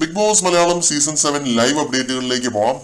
Bigg Boss Malayalam season seven live അപ്ഡേറ്റുകളിലേക്ക് പോവാം.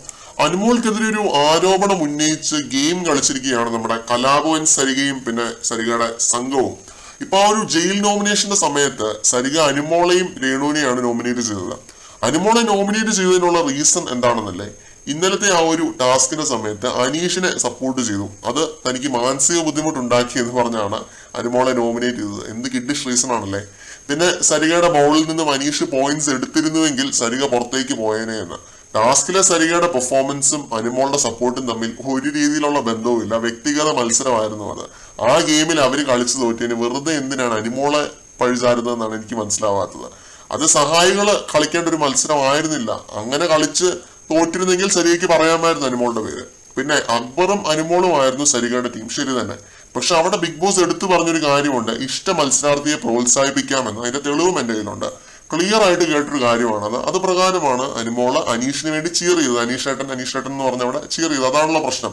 അനുമോൾക്കെതിരെ ഒരു ആരോപണം ഉന്നയിച്ച് ഗെയിം കളിച്ചിരിക്കുകയാണ് നമ്മുടെ കലാഭവൻ സരികയും പിന്നെ സരികയുടെ സംഘവും. ഇപ്പൊ ആ ഒരു ജയിൽ നോമിനേഷന്റെ സമയത്ത് സരിക അനുമോളെയും രേണുവിനെയാണ് നോമിനേറ്റ് ചെയ്തത്. അനുമോളെ നോമിനേറ്റ് ചെയ്തതിനുള്ള റീസൺ എന്താണെന്നല്ലേ? ഇന്നലത്തെ ആ ഒരു ടാസ്കിന്റെ സമയത്ത് അനീഷിനെ സപ്പോർട്ട് ചെയ്തു. അത് തനിക്ക് മാനസിക ബുദ്ധിമുട്ടുണ്ടാക്കി എന്ന് പറഞ്ഞാണ് അനുമോളെ നോമിനേറ്റ് ചെയ്തത്. എന്ത് കിഡിഷ് റീസൺ ആണല്ലേ? പിന്നെ സരികയുടെ ബൗളിൽ നിന്നും അനീഷ് പോയിന്റ്സ് എടുത്തിരുന്നുവെങ്കിൽ സരിക പുറത്തേക്ക് പോയേനെ എന്ന്. ടാസ്കിലെ സരികയുടെ പെർഫോമൻസും അനുമോളുടെ സപ്പോർട്ടും തമ്മിൽ ഒരു രീതിയിലുള്ള ബന്ധവുമില്ല. വ്യക്തിഗത മത്സരമായിരുന്നു അത്. ആ ഗെയിമിൽ അവർ കളിച്ചു തോറ്റിയതിന് വെറുതെ എന്തിനാണ് അനുമോളെ പഴിചാരുന്നതെന്നാണ് എനിക്ക് മനസ്സിലാവാത്തത്. അത് സഹായികൾ കളിക്കേണ്ട ഒരു മത്സരമായിരുന്നില്ല. അങ്ങനെ കളിച്ച് തോറ്റിരുന്നെങ്കിൽ സരികയ്ക്ക് പറയാമായിരുന്നു അനുമോളുടെ പേര്. പിന്നെ അക്ബറും അനുമോളുമായിരുന്നു സരികയുടെ ടീം ശരി തന്നെ. പക്ഷെ അവിടെ ബിഗ് ബോസ് എടുത്തു പറഞ്ഞൊരു കാര്യമുണ്ട്. ഇഷ്ട മത്സരാർത്ഥിയെ പ്രോത്സാഹിപ്പിക്കാമെന്ന്. അതിന്റെ തെളിവും എന്റെ കയ്യിലുണ്ട്. ക്ലിയർ ആയിട്ട് കേട്ടൊരു കാര്യമാണത്. അത് പ്രകാരമാണ് അനുമോൾ അനീഷിന് വേണ്ടി ചീർ ചെയ്തത്. അനീഷ് ഏട്ടൻ എന്ന് പറഞ്ഞ അവിടെ ചീർ ചെയ്തത്. അതാണുള്ള പ്രശ്നം.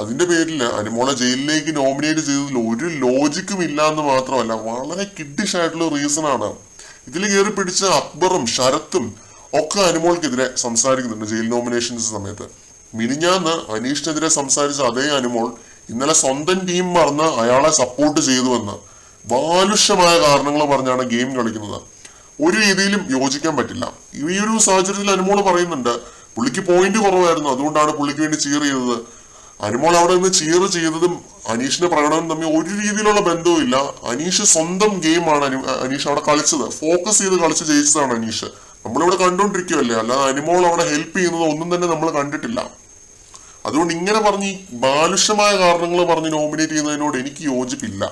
അതിന്റെ പേരിൽ അനുമോളെ ജയിലിലേക്ക് നോമിനേറ്റ് ചെയ്തതിൽ ഒരു ലോജിക്കും ഇല്ല എന്ന് മാത്രമല്ല വളരെ കിഡിഷ് ആയിട്ടുള്ള റീസൺ ആണ്. ഇതിൽ കയറി പിടിച്ച അക്ബറും ശരത്തും ഒക്കെ അനുമോൾക്കെതിരെ സംസാരിക്കുന്നുണ്ട് ജയിൽ നോമിനേഷൻസ് സമയത്ത്. മിനിഞ്ഞാന്ന് അനീഷിനെതിരെ സംസാരിച്ച അതേ അനുമോൾ ഇന്നലെ സ്വന്തം ടീം മറന്ന് അയാളെ സപ്പോർട്ട് ചെയ്തുവെന്ന് ബാലുഷ്യമായ കാരണങ്ങൾ പറഞ്ഞാണ് ഗെയിം കളിക്കുന്നത്. ഒരു രീതിയിലും യോജിക്കാൻ പറ്റില്ല. ഈ ഒരു സാഹചര്യത്തിൽ അനുമോൾ പറയുന്നുണ്ട് പുള്ളിക്ക് പോയിന്റ് കുറവായിരുന്നു അതുകൊണ്ടാണ് പുള്ളിക്ക് വേണ്ടി ചീർ ചെയ്തത്. അനുമോൾ അവിടെ നിന്ന് ചീർ ചെയ്തതും അനീഷിന്റെ പ്രകടനം തമ്മിൽ ഒരു രീതിയിലുള്ള ബന്ധവും ഇല്ല അനീഷ് സ്വന്തം ഗെയിമാണ് അനീഷ് അവിടെ കളിച്ചത്. ഫോക്കസ് ചെയ്ത് കളിച്ച് ജയിച്ചതാണ് അനീഷ്. നമ്മളിവിടെ കണ്ടുകൊണ്ടിരിക്കുകയല്ലേ അല്ലാതെ അനിമോൾ അവിടെ ഹെൽപ്പ് ചെയ്യുന്നത് ഒന്നും തന്നെ നമ്മൾ കണ്ടിട്ടില്ല. അതുകൊണ്ട് ഇങ്ങനെ പറഞ്ഞ് ഈ ബാലുഷ്യമായ കാരണങ്ങൾ പറഞ്ഞ് നോമിനേറ്റ് ചെയ്യുന്നതിനോട് എനിക്ക് യോജിപ്പില്ല.